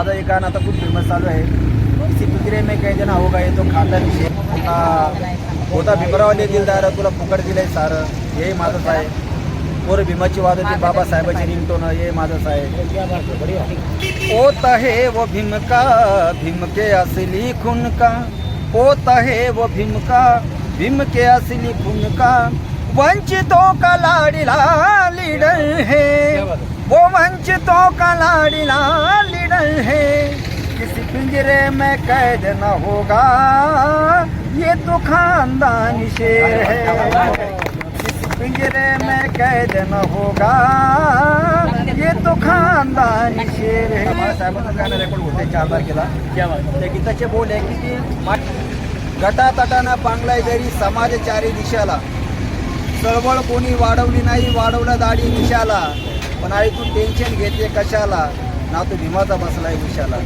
माझा एक गाणं आता खूप फेमस चालू आहे. किसी पिंजरे में कैद ना होगा ये तो खानदानी शेख पुन्हा होता भीमरावले दिलदार तुला फुकट दिलंय सारं. हे माझंच आहे. पोर भीमाची वाजवते बाबासाहेबाची रिंगटोन हे माझंच आहे. ओत है वो भीम का भीम के असली खून का ओत है वो भीम का भीम के असली खून का वंचितों का लाडीला लीडर है. वो वंचितों का लाडीला लीडर है। किसी पिंजरे में कैद न होगा। ये तो खानदानी शेर है। किसी पिंजरे में कैद न होगा। ये तो खानदानी शेर है। बाळासाहेबांचं गाणं रेकॉर्ड होते चार तारखेला त्या गीताचे बोल आहे की ती गटातटानं पांगलाय जरी समाज चारी दिशाला चळवळ कोणी वाढवली नाही वाढवलं दाढी दिशाला पण आई तू टेन्शन घेते कशाला? ना तू भीमाचा बसलाय विशाला